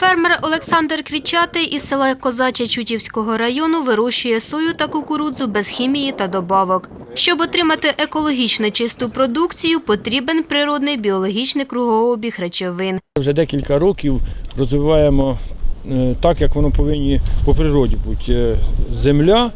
Фермер Олександр Квітчатий із села Козаче Чутівського району вирощує сою та кукурудзу без хімії та добавок. Щоб отримати екологічно чисту продукцію, потрібен природний біологічний кругообіг речовин. Вже декілька років розвиваємо е, так, як воно повинні по природі бути. Е, Земля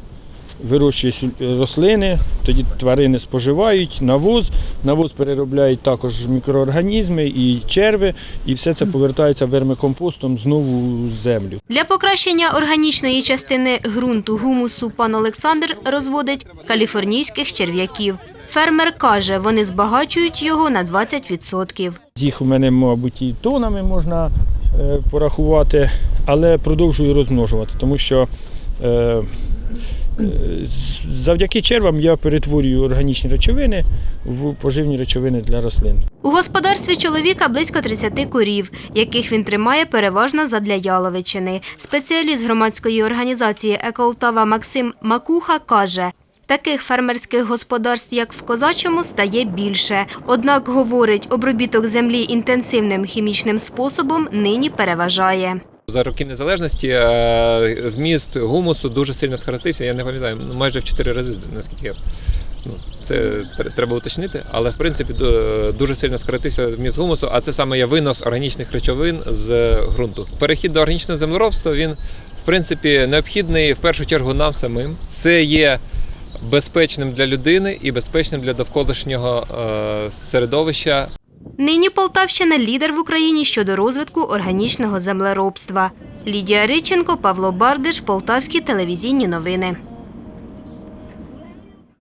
вирощує сю- рослини, тоді тварини споживають, навоз, навоз переробляють також мікроорганізми і черви, і все це повертається вермикомпостом знову в землю. Для покращення органічної частини ґрунту гумусу пан Олександр розводить каліфорнійських черв'яків. Фермер каже, вони збагачують його на 20%. Їх у мене, мабуть, і тонами можна е, порахувати, але продовжую розмножувати, тому що е, е, завдяки червам я перетворюю органічні речовини в поживні речовини для рослин. У господарстві чоловіка близько 30 корів, яких він тримає переважно задля яловичини. Спеціаліст громадської організації «Еколтава» Максим Макуха каже, таких фермерських господарств, як в Козачому, стає більше. Однак, говорить, обробіток землі інтенсивним хімічним способом нині переважає. За роки незалежності е, вміст гумусу дуже сильно скоротився. Я не пам'ятаю, ну, майже в 4 рази, наскільки я. Ну, це треба уточнити, але в принципі дуже сильно скоротився вміст гумусу, а це саме є винос органічних речовин з ґрунту. Перехід до органічного землеробства він в принципі необхідний в першу чергу нам самим. Це є безпечним для людини і безпечним для довколишнього е, середовища. Нині Полтавщина – лідер в Україні щодо розвитку органічного землеробства. Лідія Риченко, Павло Бардиш, Полтавські телевізійні новини.